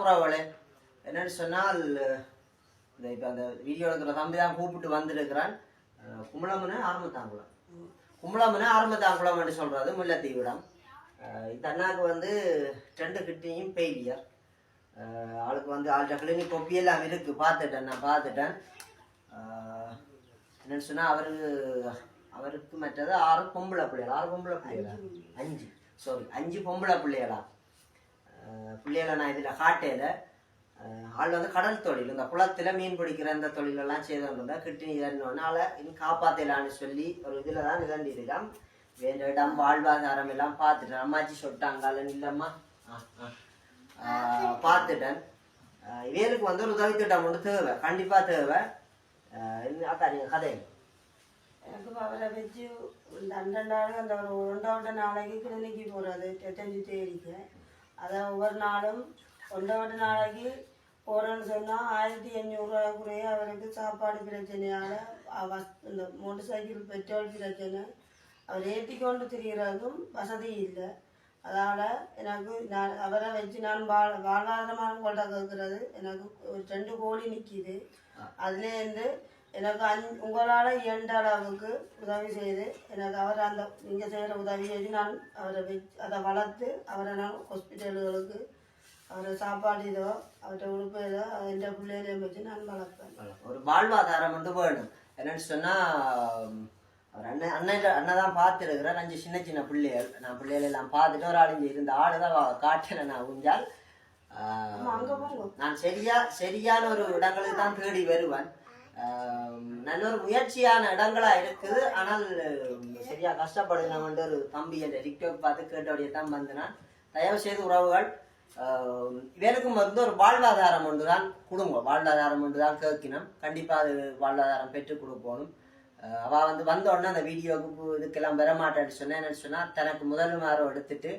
உறவுகளே என்னன்னு சொன்னால் இந்த இப்போ அந்த வீடியோ எடுக்கிற தம்பி தான் கூப்பிட்டு வந்திருக்கிறான். கும்பலமுனை ஆரம்பத்தாங்குளம். கும்பலமுனை ஆரம்பத்தாங்குளம் என்று சொல்றது முல்லைத்தீவிடம். இந்த அண்ணாக்கு வந்து ரெண்டு கிட்னியும் பெயிலியர் ஆளுக்கு வந்து ஆள்கிட்ட கிளினிக் கொப்பி எல்லாம் இருக்கு. பார்த்துட்டேன் நான் பார்த்துட்டேன். என்னன்னு சொன்னா அவருக்கு அவருக்கு மற்றது ஆறு பொம்பளை பிள்ளைகள்? ஆறு பொம்பளை பிள்ளைகளா? அஞ்சு. சாரி அஞ்சு பொம்பளை பிள்ளைகளா? பிள்ளைகளை நான் இதில் காட்டையில் ஆள் வந்து கடல் தொழில். இந்த குளத்தில் மீன் பிடிக்கிற அந்த தொழிலெல்லாம் செய்து கிட்டினி கிட்னி இதன்னு ஆளை இன்னும் காப்பாற்றலான்னு சொல்லி ஒரு இதில் தான் நிகழ்ந்து வேண்ட இடம் வாழ்வாதாரம் எல்லாம் பார்த்துட்டேன். அம்மாச்சி சொட்டாங்காலன் இல்லைம்மா. ஆஹ் பார்த்துட்டேன். இவருக்கு வந்து ஒரு உதவி திட்டம் ஒன்று தேவை. கண்டிப்பாக தேவை. அக்கா நீங்கள் கதை எனக்கு அவரை வச்சு இந்த அண்டை அந்த ஒரு ஒன்றாவட்ட நாளைக்கு கிளினிக்கு போகிறது எட்டஞ்சு தேடிக்க அதை ஒவ்வொரு நாளும் ஒன்றாவட்ட நாளைக்கு போகிறேன்னு சொன்னால் ஆயிரத்தி குறைய அவருக்கு சாப்பாடு பிரச்சனையால் இந்த மோட்டர் சைக்கிள் பெட்ரோல் பிரச்சனை. அவர் ஏற்றி கொண்டு திரிகிறதுக்கும் வசதி இல்லை. அதால் எனக்கு நான் அவரை வச்சு நான் வாழ் வாழ்வாதாரமாக கொண்ட கேட்குறது எனக்கு ஒரு ரெண்டு கோழி நிற்கிது அதுலேருந்து எனக்கு அஞ் உங்களால் இயன்ற அளவுக்கு உதவி செய்து எனக்கு அவர் அந்த நீங்கள் செய்கிற உதவியை வச்சு நான் அவரை வச்சு அதை வளர்த்து அவரை நான் ஹாஸ்பிட்டல்களுக்கு அவரை சாப்பாடு இதோ அவர்கிட்ட உடுப்பு ஏதோ எந்த பிள்ளைகளையும் வச்சு நான் வளர்ப்பேன். ஒரு வாழ்வாதாரம் வந்து வேணும். என்னன்னு சொன்னா உம், அவர் அண்ணன் அண்ணன் அண்ணன் தான் பார்த்துருக்கிறேன் அஞ்சு சின்ன சின்ன பிள்ளைகள். நான் பிள்ளைகள் எல்லாம் பார்த்துட்டு ஒரு ஆள் இங்க இருந்த ஆளு தான் காட்டின நான் உஞ்சால் நான் சரியா சரியான ஒரு இடங்களுக்கு தான் தேடி வருவேன். நல்ல ஒரு முயற்சியான இடங்களா இருக்குது. ஆனால் உம், சரியா கஷ்டப்படுகிறவன் ஒரு தம்பி என்ற டிக்டாக் பார்த்து கேட்டோடைய தான் வந்து தயவு செய்து உறவுகள் இவருக்கும் வந்து ஒரு வாழ்வாதாரம் ஒன்று தான் குடும்பம் வாழ்வாதாரம் ஒன்று தான் கேட்கணும். கண்டிப்பாக அது வாழ்வாதாரம் பெற்றுக் கொடுப்போம். அவ வந்து வந்த உடனே அந்த வீடியோவுக்கு இதுக்கெல்லாம் வர மாட்டேன்னு சொன்னேன் என்னன்னு தனக்கு முதலுமாரோ எடுத்துட்டு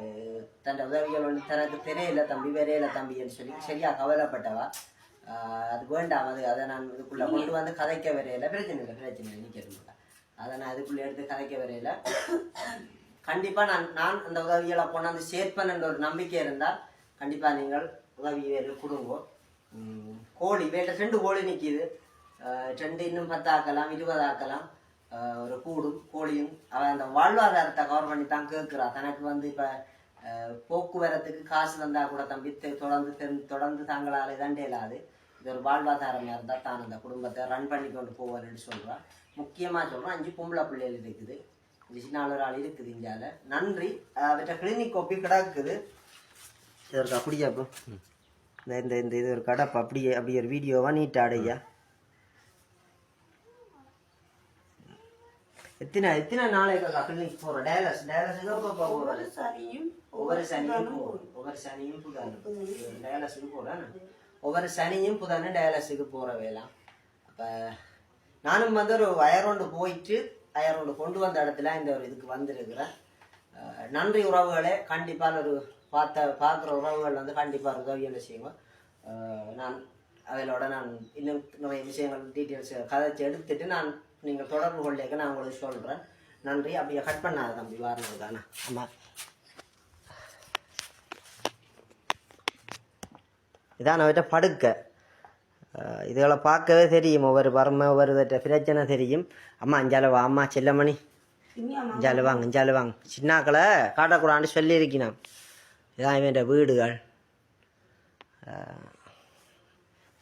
அஹ் தன் உதவிகள் ஒன்று தனக்கு தெரியல தம்பி வரையில தம்பின்னு சொல்லி சரியா கவலைப்பட்டவா. அது வேண்டாம் அது அதை நான் இதுக்குள்ள கொண்டு வந்து கதைக்க வரையில பிரச்சனை இல்லை பிரச்சனை இல்லை நிற்கிறது அதை நான் இதுக்குள்ள எடுத்து கதைக்க வரையில. கண்டிப்பா நான் நான் அந்த உதவிகளை கொண்டாந்து சேர்ப்பேன் ஒரு நம்பிக்கை இருந்தால் கண்டிப்பா நீங்கள் உதவி வேறு கொடுங்க. கோழி வேட்ட ரெண்டு கோழி நிக்குது. ஆஹ் ரெண்டு இன்னும் பத்தாக்கலாம் இருபதாக்கலாம். ஒரு கூடும் கோழியும். அவன் அந்த வாழ்வாதாரத்தை கவர் பண்ணி தான் கேட்கிறா. தனக்கு வந்து இப்ப போக்குவரத்துக்கு காசு தந்தா கூட தம்பி தெ- தொடர்ந்து தொடர்ந்து தாங்களால் இதண்டே இல்லாது இது ஒரு வாழ்வாதாரம் இருந்தால் தான் அந்த குடும்பத்தை ரன் பண்ணி கொண்டு போவாருன்னு சொல்கிறான் முக்கியமாக சொல்கிறோம் அஞ்சு பொம்பளை பிள்ளைகள் இருக்குது. நாலு ஆள் இருக்குது இந்தியாவில் நன்றி. அவற்றை கிளினிக் ஒப்பி கிடக்குது. இதற்கு அப்படியா இப்போ இந்த இந்த இந்த இது ஒரு கடப்பு அப்படியே அப்படி ஒரு வீடியோவாக நீட்டா அடையா எத்தனை எத்தனை நாளைக்கு கிளினிக் போகிறோம் டயலஸ் போகிறோம் ஒவ்வொரு சனியும் ஒவ்வொரு சனியும் ஒவ்வொரு சனியும் புதன் டயாலஸுக்கு போகிறேன் ஒவ்வொரு சனியும் புதனும் டயாலஸுக்கு போகிற வேலை அப்போ நானும் வந்து ஒரு வயரோண்டு போயிட்டு வயரோண்டு கொண்டு வந்த இடத்துல இந்த ஒரு இதுக்கு வந்திருக்கிறேன். நன்றி உறவுகளே கண்டிப்பாக ஒரு பார்த்த பார்க்குற உறவுகள் வந்து கண்டிப்பாக உதவிகளை செய்யுங்க நான் அவைகளோட நான் இன்னும் நிறைய விஷயங்கள் டீட்டெயில்ஸ் கதைச்சு எடுத்துட்டு நான் நீங்கள் தொடர்பு கொள்ளைக்க நான் உங்களுக்கு சொல்கிறேன் நன்றி. அப்படியே கட் பண்ணாத தம்பி. வாரணம் தானே ஆமாம் இதான் அவர்கிட்ட படுக்க. இதுகளை பார்க்கவே தெரியும். ஒவ்வொரு வறுமை ஒவ்வொரு பிரச்சனை தெரியும். அம்மா அஞ்சால வா அம்மா? செல்லமணி இஞ்சாலு வாங்க. சின்னாக்களை காட்டக்கூடாதுன்னு சொல்லியிருக்கிறான். இதான் இவன் வீடுகள்.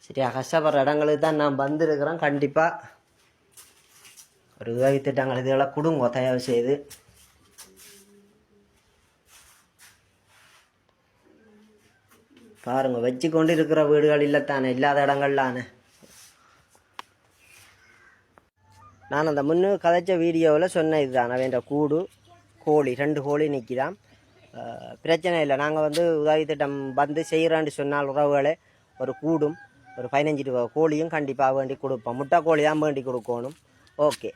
சரியா கஷ்டப்படுற இடங்களுக்கு தான் நான் வந்திருக்கிறேன். கண்டிப்பாக ஒரு உதவி திட்டங்கள் இதெல்லாம் கொடுங்க தயவு செய்து பாருங்க வச்சு கொண்டு இருக்கிற வீடுகள் இல்லைத்தானே இல்லாத இடங்கள்லானே நான் அந்த முன்னு கதைச்ச வீடியோவில் சொன்ன இதுதான் அவன் கூடு கோழி ரெண்டு கோழி நிற்கிதான் பிரச்சனை இல்லை நாங்கள் வந்து உதவி திட்டம் வந்து செய்கிறான்னு சொன்னால் உறவுகளே ஒரு கூடும் ஒரு பதினஞ்சு ரூபா கோழியும் கண்டிப்பாக வேண்டி கொடுப்போம் முட்டை கோழி தான் வேண்டி கொடுக்கணும் ஓகே